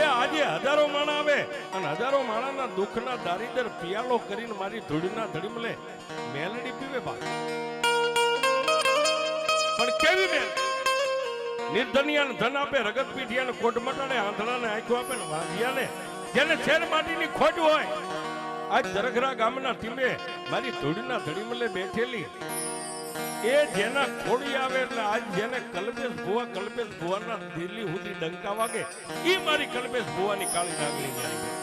એ આજે હજારો માણા આવે અને હજારો માણાના દુઃખના દારિદર પિયાલો કરીને મારી ધૂળના ધડીમલે મેલડી પીવે બા પણ કેવી મેલ? નિર્ધનિયાને ધન આપે રગત પીઠિયાને કોટ મટાડે, આંધળાને આંખો આપે ને વાંધિયાને જેને શેર માટીની ખોટ હોય. આજ દરઘરા ગામના ટીમે મારી ધૂળના ધડીમલે બેઠેલી એ જેના ખોડી આવે એટલે આજ જેને કલ્પેશ ભુવા, કલ્પેશ ભુવાના દિલ્હી સુધી ડંકા વાગે એ મારી કલ્પેશ ભુવાની કાળી નાગલી જાય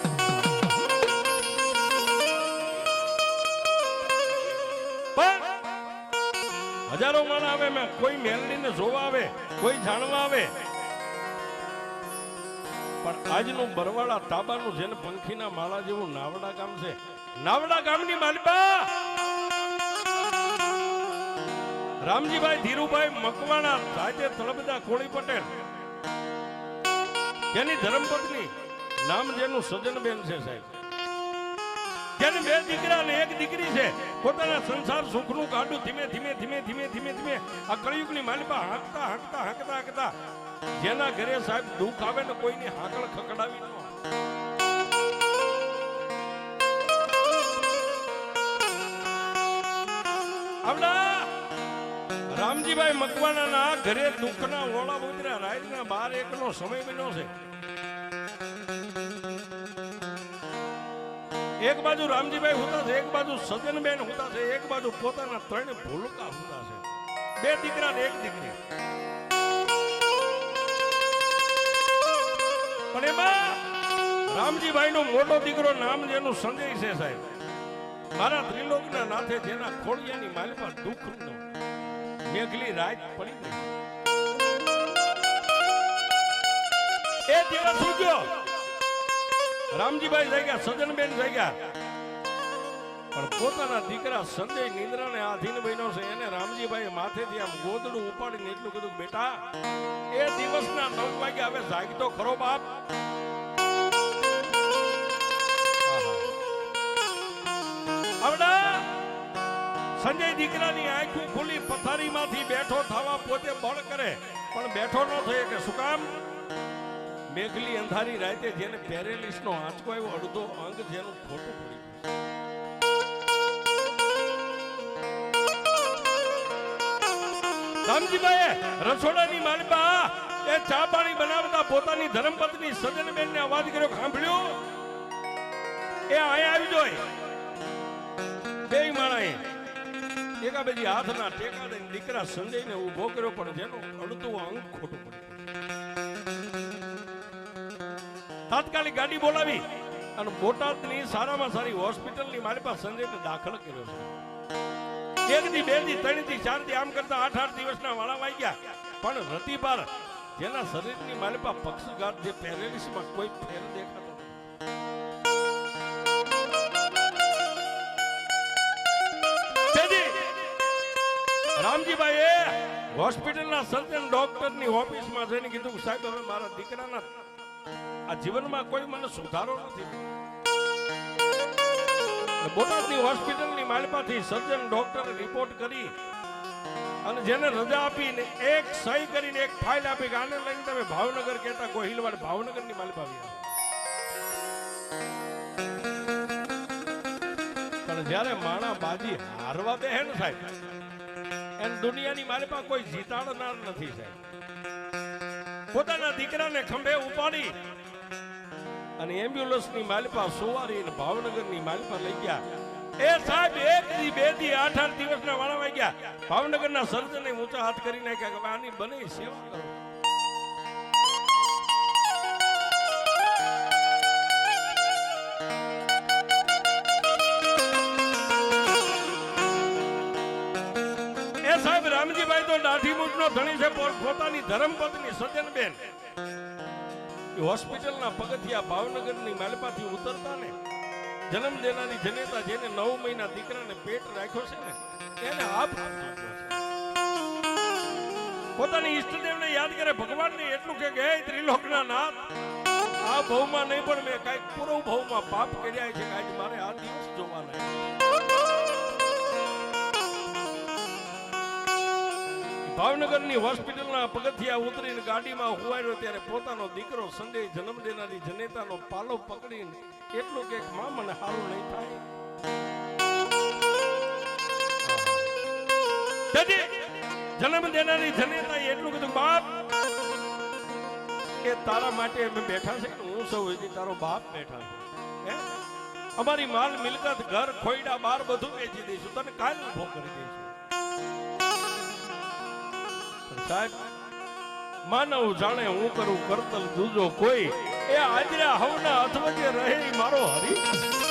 હજારો માણ આવે મેં, કોઈ મેલડીને જોવા આવે, કોઈ જાણવા આવે. પણ આજનું બરવાળા તાબાનું જેને પંખીના માળા જેવું નાવડા ગામ છે, નાવડા ગામની માલપા રામજીભાઈ ધીરુભાઈ મકવાણા, રાજે તળબદા, કોળી પટેલ. તેની ધર્મપત્ની, નામ જેનું સજનબેન છે સાહેબ. જેને બે દીકરા ને એક દીકરી છે. પોતાના સંસાર સુખનું કાઢું ધીમે ધીમે ધીમે ધીમે ધીમે ધીમે આ કળિયુગની માલિપા હાંકતા હાંકતા હાંકતા હાંકતા જેના ઘરે સાહેબ દુઃખ આવે ને કોઈની હાકળ ખકડાવી ન આવડા રામજીભાઈ મકવાણાના ઘરે દુઃખના ઓળા ઉતર્યા. રાતના બાર એકનો સમય બન્યો છે. એક બાજુ રામજીભાઈ હોતા છે, એક બાજુ સજનબેન હોતા છે, એક બાજુ પોતાના ત્રણ ભૂલકા હોતા છે. બે દીકરા ને એક દીકરી. પણ એમાં રામજીભાઈ નો મોટો દીકરો નામ જેનું સંજય છે સાહેબ. મારા ત્રિલોકના નાથે જેના ખોડિયાની માલપા દુઃખ નો મેઘલી રાત પડી ગઈ. એ દિવસ ઉગ્યો રામજીભાઈ થઈ ગયા સજનબેન થઈ ગયા પણ પોતાના દીકરા સંજય નિંદ્રાને આધીન બન્યો છે, એને રામજીભાઈ માથેથી આમ ગોદડું ઉપાડીને એટલું કીધું, બેટા, એ દિવસના નવ વાગ્યા હવે જાગતો ખરો બાપ. સંજય દીકરાની આંખો ખુલી પથારીમાંથી બેઠો થવા પોતે બળ કરે. પણ બેઠો ન થયો કે શું કામ? મેઘલી અંધારી રાતે જેને પેરેલિસ નો આંચકો આવ્યો, અડધો અંગ જેનું ખોટું પડી ગયું. રામજીભાઈએ રસોડાની માલપા, એ ચા પાણી બનાવતા પોતાની ધર્મપત્ની સજનબેન ને અવાજ કર્યો સાંભળ્યો એ અહીંયા આવી જોઈ બે માણાએ એકા બેજી હાથના ટેકા દઈને દીકરા સંજયને ઊભો કર્યો, પણ જેનો અડધું અંગ ખોટું પડ્યું. તાત્કાલિક ગાડી બોલાવી અને બોટાદની સારામાં સારી હોસ્પિટલની મારી પાસે સંજયને દાખલ કર્યો છે. એક થી બેથી ત્રણથી ચારથી આમ કરતા આઠ આઠ દિવસના વાળા વાઈ ગયા. પણ રતિભાર જેના શરીરની માલિપા પક્ષઘાત જે પેરેલિસમાં કોઈ ફેર દેખાતો રામજીભાઈએ હોસ્પિટલના સર્જન ડોક્ટરની ઓફિસમાં જઈને કીધું સાહેબ, હવે મારા દીકરાના આ જીવનમાં કોઈ મને સુધારો નથી. બોટાદની હોસ્પિટલની માલપાથી સર્જન ડોક્ટરે રિપોર્ટ કરી અને જેને રજા આપીને એક સહી કરીને એક ફાઇલ આપી કે આને લઈને તમે ભાવનગર કહેતા ગોહિલવાડ ભાવનગરની માલપા જ્યારે માણા બાજી હારવા દે હે ને સાહેબ એમ દુનિયાની માલપા કોઈ જીતાડનાર નથી સાહેબ. પોતાના દીકરાને ખંભે ઉપાડી અને એમ્બ્યુલન્સની માલિપા સુવારી ભાવનગર ભાવનગરની માલિપા લઈ ગયા. એ સાહેબ એક દી, બે દી, આઠ આઠ દિવસના વાળા ગયા. ભાવનગરના સર્જને ઊંચા હાથ કરી નાખ્યા કે આની બને સેવા કરો. મૂઠનો ધણી છે પોતાની ધર્મપત્ની સજ્જનબેન. એ હોસ્પિટલના પગથિયા ભાવનગરની માલપાથી ઉતરતા ને જન્મ દેનારી જનેતા જેને નવ મહિના દીકરાને પેટ રાખ્યો છે ને, એને આપ પોતાની ઈષ્ટદેવને યાદ કરે, ભગવાનને એટલું કે, હે ત્રિલોકના નાથ, આ ભવમાં નહીં પણ મેં કાંઈક પૂર્વ ભવમાં પાપ કર્યા છે આજે મારે આ દિવસ જોવાના ભાવનગરની હોસ્પિટલના પગથિયા ઉતરીને ગાડીમાં હુવાયો ત્યારે પોતાનો દીકરો સંજય જન્મ દેનારી જનેતાનો પાલો પકડીને એટલું કે મા મને સારું નહીં થાય. જન્મ દેનારી જનેતા એટલું કીધું, બાપ કે તારા માટે અમે બેઠા છે હું સૌ તારો બાપ બેઠા છે? અમારી માલ મિલકત, ઘર, ખોયડા, બાર બધું વેચી દઈશું, તને કાલ ઊભો કરી દઈશું. સાહેબ, માનવ જાણે હું કરું, કરતલ દૂજો કોઈ. એ આજરા હવના અથવજે રહે મારો હરી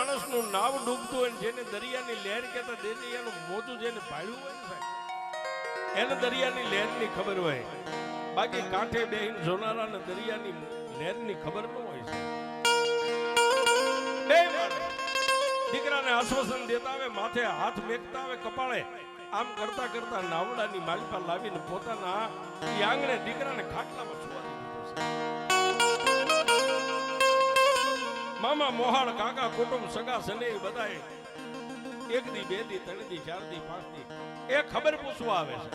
માણસનું નાવ ડૂબતું હોય જેને દરિયાની લહેર કહેતા દરિયાનું મોજું જેને ભાળ્યું હોય સાહેબ? એને દરિયાની લહેરની ખબર હોય. બાકી કાંઠે બેહીન જોનારાને દરિયાની લહેરની ખબર ન હોય બે દીકરાને આશ્વાસન દેતા આવે, માથે હાથ મેકતા આવે, કપાળે. આમ કરતા કરતા નાવડાની માલિપા લાવીને પોતાના આંગણે દીકરાને ખાટલામાં સુવા દીધો મામા મોહાળ, કાકા કુટુંબ, સગા સને બધાએ એક દી બે દી ત્રણ દી ચાર દી પાંચ દી એ ખબર પૂછવા આવે છે.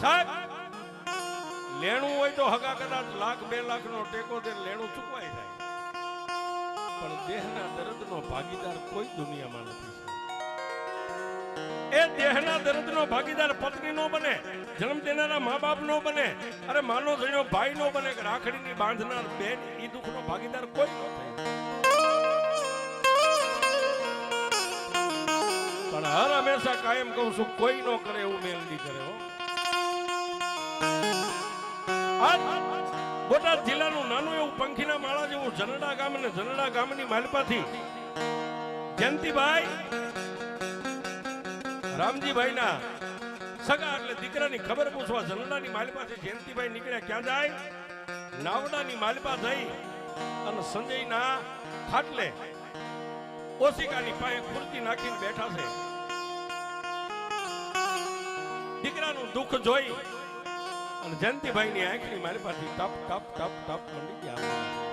સાહેબ, લેણું હોય તો હગા કદાચ લાખ, બે લાખ નો ટેકો દે, લેણું ચૂકવાઈ જાય. પણ દેહના દર્દનો ભાગીદાર કોઈ દુનિયામાં નથી એ દેહના દર્દનો ભાગીદાર પત્ની નો બને, જન્મ દેનારા મા બાપ નો બને, અરે માનો જણ્યો ભાઈ નો બને કે રાખડીની બાંધનાર બેન, ઈ દુઃખનો ભાગીદાર કોઈ ન થાય. પણ હર હંમેશા કાયમ કહું છું, કોઈ નો કરે એવું મેલડી કરે, હો. બોટાદ જિલ્લાનું નાનું એવું પંખીના માળા જેવું જનડા ગામ અને જનડા ગામની માલપાથી જયંતિભાઈ રામજીભાઈના સગા એટલે દીકરાની ખબર પૂછવા જનડાની પાસે જયંતિભાઈ નીકળ્યા ક્યાં જાય? નાવડાની માલપા જઈ અને સંજયના ખાટલે ઓશિકાની પાસે ખુરતી નાખીને બેઠા છે. દીકરાનું દુઃખ જોઈ અને જયંતિભાઈની આંખની મારી પાસે ટપ ટપ ટપ ટપ મંડી ગયા.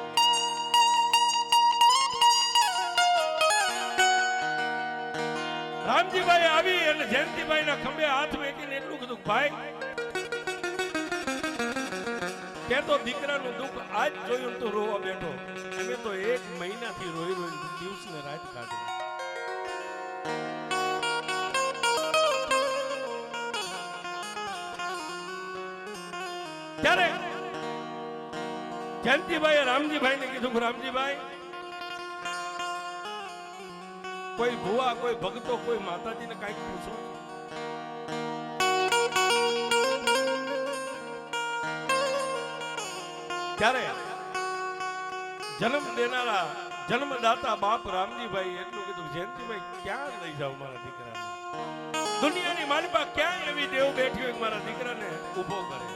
રામજીભાઈ આવી અને જયંતિભાઈના ખંભે હાથ વેકીને એટલું કીધું ભાઈ, કે તો દીકરાનું દુઃખ આજ જોયું ને તો રોવા બેઠો. અમે તો એક મહિનાથી રોઈ રોઈ દિવસ ને રાત કાઢી. ત્યારે જયંતિભાઈ રામજીભાઈ ને કીધું રામજીભાઈ કોઈ ભુવા, કોઈ ભક્તો, કોઈ માતાજીને કંઈક પૂછો. ત્યારે જન્મ દેનારા જન્મદાતા બાપ રામજીભાઈ એટલું કીધું, જયંતિભાઈ, ક્યાં લઈ જાવ મારા દીકરાને? દુનિયાની માલિપા ક્યાં એવી દેવ બેઠી હોય મારા દીકરાને ઊભો કરે?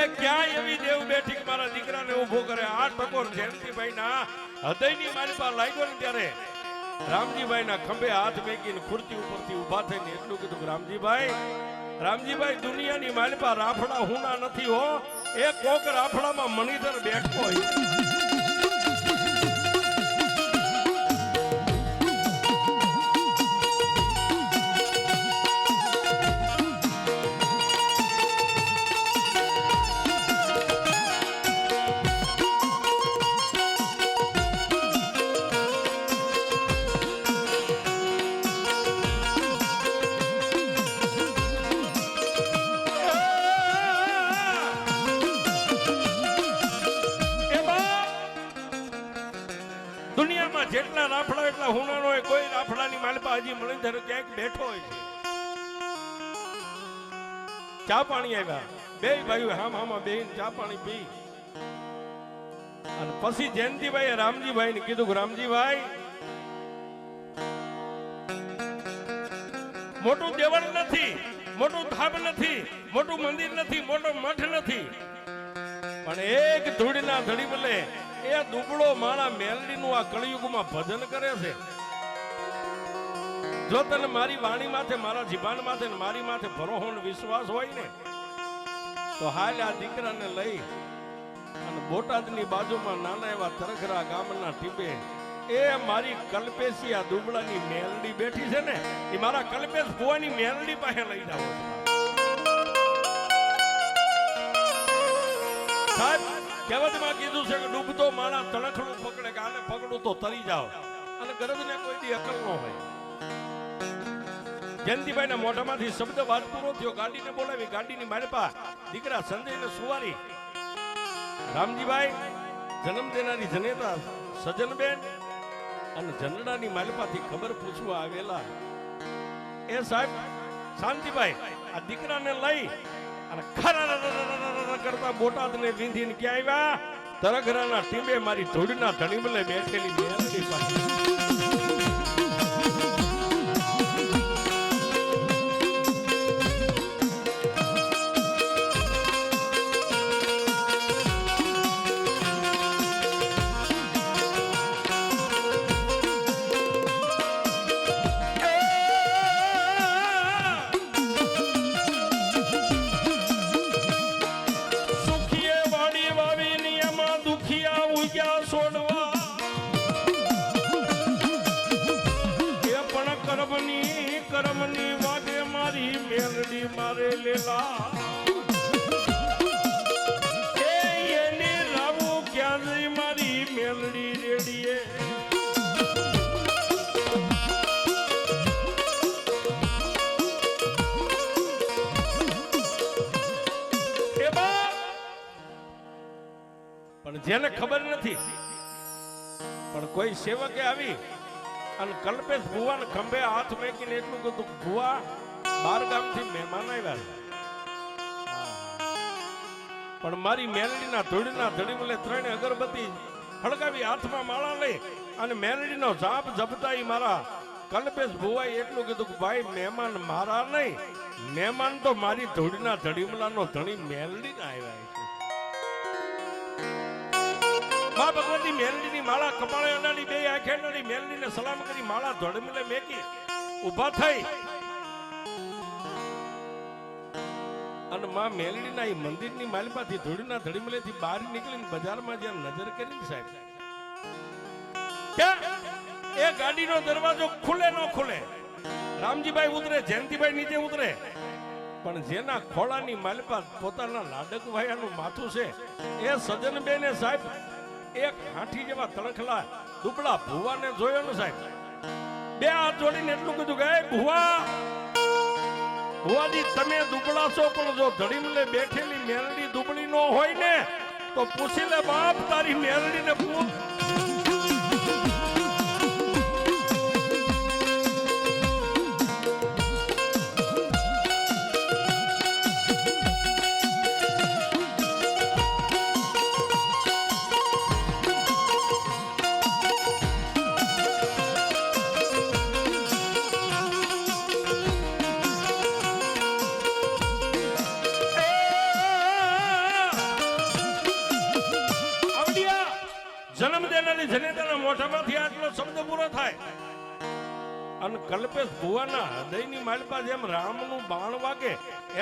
એ ક્યાં એવી દેવ બેઠી મારા દીકરાને ઊભો કરે? આ ટકોર જયંતિભાઈ ના હૃદયની માલિપા લાગ્યો ને ત્યારે રામજીભાઈ ના ખંભે હાથ મેકીને ખુરતી ઉપરથી ઊભા થઈને એટલું કીધું રામજીભાઈ રામજીભાઈ, દુનિયાની માલપા રાફડા હુના નથી હો. એ કોક રાફડામાં મણિધર બેઠો હોય. ક્યાંક બેઠો હોય છે. ચા પાણી આવ્યા. બે ભાઈઓ હામ હામાં બે ચા પાણી પી. અને પછી જયંતિભાઈ રામજીભાઈ ને કીધું રામજીભાઈ, મોટું દેવળ નથી, મોટું ધામ નથી, મોટું મંદિર નથી, મોટો મઠ નથી. પણ એક ધૂળના ધડી બલે એ દુબળો માણા મેલડીનું આ કળિયુગમાં ભજન કરે છે. જો તને મારી વાણી માથે, મારા જીભાન માથે મારી માથે ભરોહો વિશ્વાસ હોય ને, તો હાલ આ દીકરાને લઈ અને બોટાદની બાજુમાં નાના એવા તરખરા ગામના ટીબે એ મારી કલ્પેશી આ દુબળાની મેલડી બેઠી છે ને, એ મારા કલ્પેશ ભુવાની મેલડી પાસે લઈ જાવ સાહેબ, કહેવતમાં કીધું છે કે ડૂબતો માણા તણખડું પકડે કે આને પકડું તો તરી જાવ અને ગરજને કોઈ દી અકલ ન હોય. જયંતિભાઈના મોઢામાંથી શબ્દ વાત પૂરો થયો. ગાડીને બોલાવી, ગાડીની માલપા, દીકરા સંજયને સુવારી. રામજીભાઈ, જન્મ દેનારી જનેતા સજનબેન અને જનડાની માલપાથી ખબર પૂછવા આવેલા. એ સાહેબ, શાંતિભાઈ, આ દીકરાને લઈ અને ખરા કરતા બોટાદને વિંધીને ક્યાં આવ્યા? તરઘરાના ટીમે મારી ધૂળના ધણીમલે બેઠેલી મેલડી પાસે પણ જેને ખબર નથી, પણ કોઈ સેવકે આવી અને કલ્પેશ ભુવાને ખંભે હાથ મેકીને એટલું કીધું, ભુવા, બાર ગામથી મહેમાન આવ્યા પણ મારી મેલડીના ધૂળના ધડીમલે ત્રણે અગરબત્તી હળગાવી હાથમાં માળા લઈ અને મેલડીનો જાપ જપતા મારા કલ્પેશ ભુવાએ એટલું કીધું ભાઈ, મહેમાન મારા નહીં. મહેમાન તો મારી ધૂળના ધડીમલાનો ધણી મેલડીને આવ્યા મા ભગવતી મેલડીની માળા કપાળે અડાડી બે આંખે મેલડીને સલામ કરી માળા ધડમલે મેકી. ઊભા થઈ. અને માં મેલડીના એ મંદિરની માલિપાથી ધૂળના ધડીમલેથી બહાર નીકળીને બજારમાં જ્યાં નજર કરીને સાહેબ. એ ગાડીનો દરવાજો ખુલે ન ખુલે. રામજીભાઈ ઉતરે, જયંતિભાઈ નીચે ઉતરે. પણ જેના ખોળાની માલિપા પોતાના લાડક ભાયાનું માથું છે, એ સજનબેને સાહેબ એક હાથી જેવા તણખલા દુબળા ભુવાને જોયો ને સાહેબ. બે હાથ જોડીને એટલું કીધું કે, "એ ભુવા, ભુવાજી, તમે દુબળા છો, પણ જો ધડીમલે બેઠેલી મેલડી દુબળી નો હોય ને, તો પૂછી લે બાપ, તારી મેલડીને પૂછ. અને કલ્પેશ ભુવાના હૃદયની માલપા જેમ રામનું બાણ વાગે,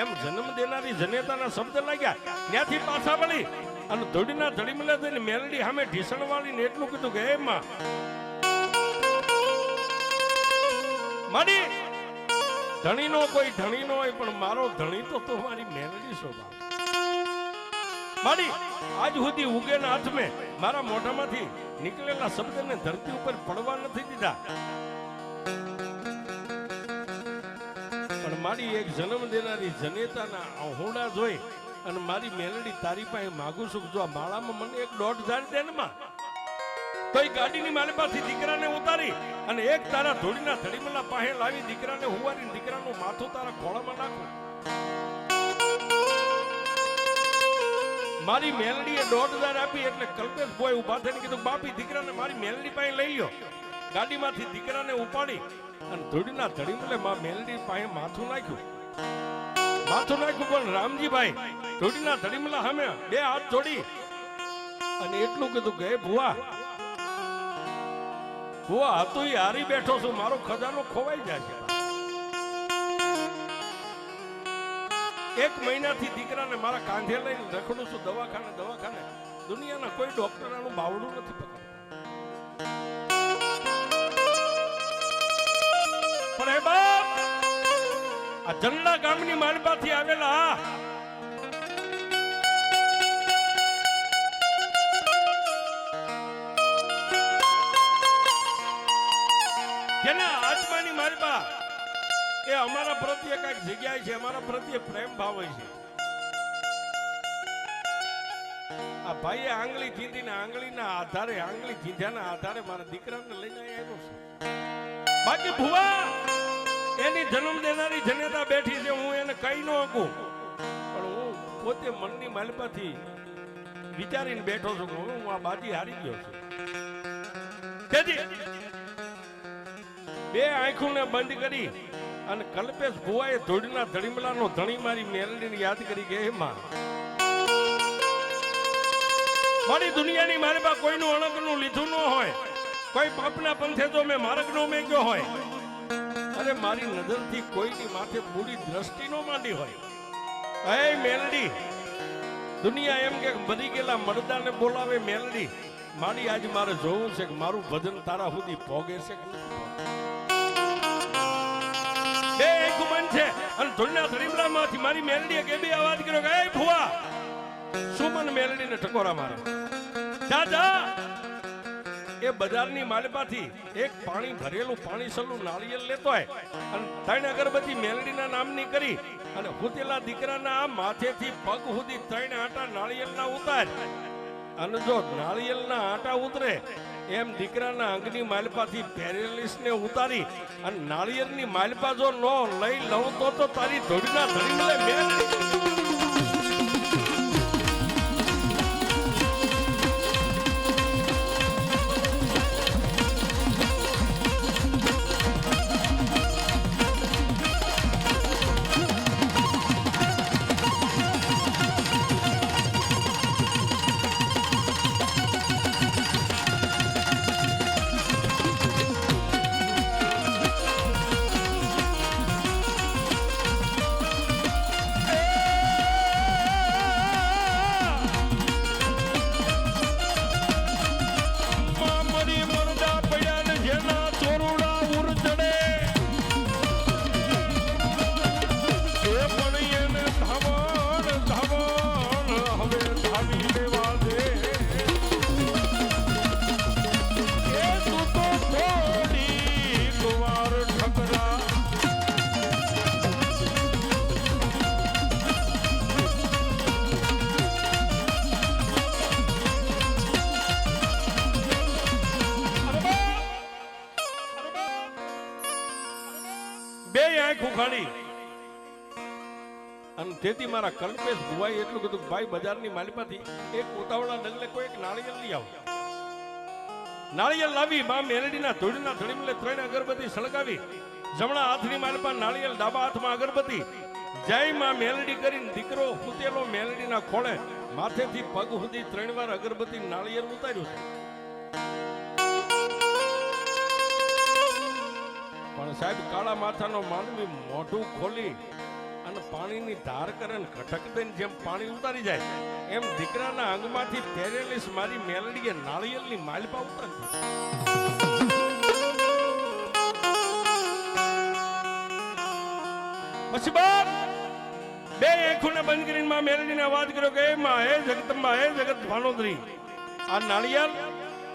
એમ જન્મ દેનારી જનેતાના શબ્દ લાગ્યા. ત્યાંથી પાછા વળી અને ધોડીના ધડીમલે થઈને મેલડી સામે ઢીસણ વાળીને એટલું કીધું કે એમાં માં, મારી ધણીનો કોઈ ધણી નો હોય, પણ મારો ધણી તો તું મારી મેલડી શોભા મારી, આજ સુધી ઉગેના હાથમે મારા મોઢામાંથી નીકળેલા શબ્દને ધરતી ઉપર પડવા નથી દીધા. મારી એક જન્મ દેનારી જનેતાના આહોડા જોઈ અને મારી મેલડી તારી પાસે માગું છું જો આ માળામાં મને એક દોઢ હજાર દે ને માં, તો એ ગાડીની માલિપાથી દીકરાને ઉતારી અને એક તારા ધોળીના ધડીમલા પાસે લાવી દીકરાને હુવારી દીકરાનું માથું તારા ખોળામાં નાખું. મારી મેલડીએ દોઢ હજાર આપી એટલે કલ્પેશ ભોય ઊભા થઈને કીધું, બાપી, દીકરાને મારી મેલડી પાસે લઈ લ્યો. ગાડીમાંથી દીકરાને ઉપાડી અને ધૂળના ધડીમલે માં મેલડી પાસે માથું નાખ્યું. માથું નાખ્યું પણ રામજીભાઈ ધૂળના ધડીમલા સામે બે હાથ જોડી અને એટલું કીધું કે ભુવા ભુવા હતું એ હારી બેઠો છું, મારો ખજાનો ખોવાઈ જાય છે એક મહિનાથી દીકરાને મારા કાંધે લઈને રખડું છું દવાખાને દવાખાને. દુનિયાના કોઈ ડોક્ટર આનું બાવડું નથી પકડતા. હે બાપ, આ જંડા ગામની આવેલા એ અમારા પ્રત્યે કંઈક જગ્યાએ છે, અમારા પ્રત્યે પ્રેમ ભાવ છે. આ ભાઈએ આંગળી ચીંધીને આંગળીના આધારે, આંગળી ચીંધ્યાના આધારે મારા દીકરાને લઈને આવ્યો બાકી ભુવા એની જન્મ દેનારી જનેતા બેઠી છે, હું એને કઈ ન શકું. પણ હું પોતે મનની માલપાથી વિચારીને બેઠો છું કે હું આ બાજી હારી ગયો છું. તેથી બે આંખોને બંધ કરી અને કલ્પેશ ભુવાએ ધૂળના ધડીમલાનો ધણી મારી મેલડીને યાદ કરી કે, હે માં, મારી દુનિયાની મારે પાસે કોઈનું અણગનું લીધું ન હોય. કોઈ પાપના પંથે તો મેં માર્ગનો ગયો હોય અરે મારી નજરથી કોઈની માથે બુરી દ્રષ્ટિ નો માંડી હોય. મેલડી, દુનિયા એમ કે મરી ગયેલા મરદાને બોલાવે મેલડી, મારી આજ મારે જોવું છે કે મારું ભજન તારા સુધી પોગે છે કે બે એક મન છે, અને ધૂળના ધડીમલામાંથી મારી મેલડીએ કે બે અવાજ કર્યો કે, એ ભુવા સુમન મેલડીને ટકોરા મારે? જા એ બજારની માલપાથી એક પાણી ભરેલું પાણી સલું નાળિયેર લેતો હોય અને ત્રણ અગરબત્તી મેલડીના નામની કરી અને હુતેલા દીકરાના માથેથી પગ સુધી ત્રણ આટા નાળિયેરના ઉતાર. અને જો નાળિયેરના આટા ઉતરે, એમ દીકરાના અંગની માલપાથી પેરેલિસને ઉતારી અને નાળિયેરની માલપા જો ન લઈ લઉં તો તો તારી ધોડીના ધડી મળે મારા કલ્પેશ ભુવાઈ એટલું કીધું ભાઈ, બજારની માલિપાથી એક ઉતાવળા ડગલે કોઈ એક નાળિયેર લઈ આવો. નાળિયેર લાવી, બા મેલડીના ધૂળના ધડીમલે ત્રણ અગરબત્તી સળગાવી. જમણા હાથની માલપા નાળિયેર ડાબા હાથમાં અગરબત્તી. જય માં મેલડી કરીને દીકરો હુતેલો મેલડીના ખોળે માથેથી પગ સુધી ત્રણ વાર અગરબત્તી નાળિયેર ઉતાર્યું છે. પણ સાહેબ, કાળા માથાનો માનવી મોઢું ખોલી અને પાણીની ધાર કરે ને ઘટક દઈને જેમ પાણી ઉતારી જાય, એમ દીકરાના અંગમાંથી પહેરેલી મારી મેલડીએ નાળિયેરની માલપા ઉતારી પછી બાપ, બે આંખોને બંધ કરીને માં મેલડીને અવાજ કર્યો કે, એ માં હે જગતમાં હે જગત ભાનોદરી. આ નાળિયેર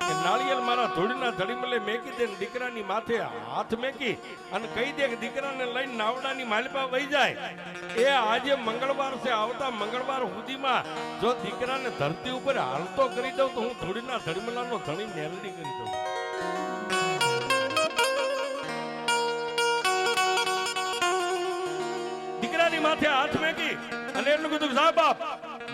કે નાળિયેર મારા ધૂળના ધડીમલે મેકી દે દીકરાની માથે હાથ મેકી અને કહી દે કે દીકરાને લઈને નાવડાની માલપા વહી જાય. એ આજે મંગળવાર છે, આવતા મંગળવાર સુધીમાં જો દીકરાને ધરતી ઉપર હાલતો કરી દઉં તો હું ધૂળના ધડીમલાનો ધણી મેલડી કરી દઉં. દીકરાની માથે હાથ મેકી અને એટલું કીધું સાહેબ, બાપ,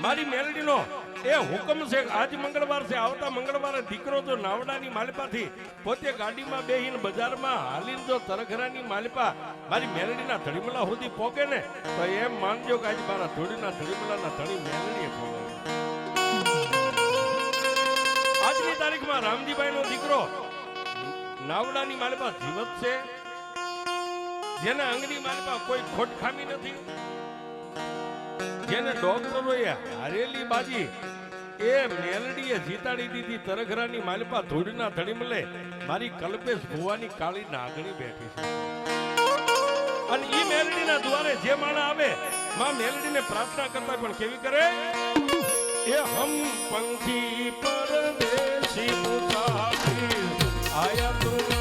મારી મેલડીનો એ હુકમ છે આજ મંગળવાર છે, આવતા મંગળવારે દીકરો જો નાવડાની માલપાથી પોતે ગાડીમાં બેહીને બજારમાં હાલીને જો તરઘરાની માલપા મારી મેલડીના ધડીમલા સુધી પોકે ને, તો એમ માનજો કે આજે મારા ધૂળીના ધડીમલાના ધણી મેલડીએ પોકે આજની તારીખમાં રામજીભાઈનો દીકરો નાવડાની માલપા જીવત છે. જેના અંગની માલપા કોઈ ખોટ ખામી નથી. જેને ડોક્ટરોએ હારેલી બાજી, એ મેલડીએ જીતાડી દીધી તરઘરાની માલપા ધૂળના ધડીમલે મારી કલ્પેશ ભુવાની કાળી નાગણી બેઠી છે. અને ઈ મેલડીના દ્વારે જે માણા આવે, માં મેલડીને પ્રાર્થના કરતા પણ કેવી કરે? એ હમ પંખી પરદેશી મુસાફિર, આયા તુમ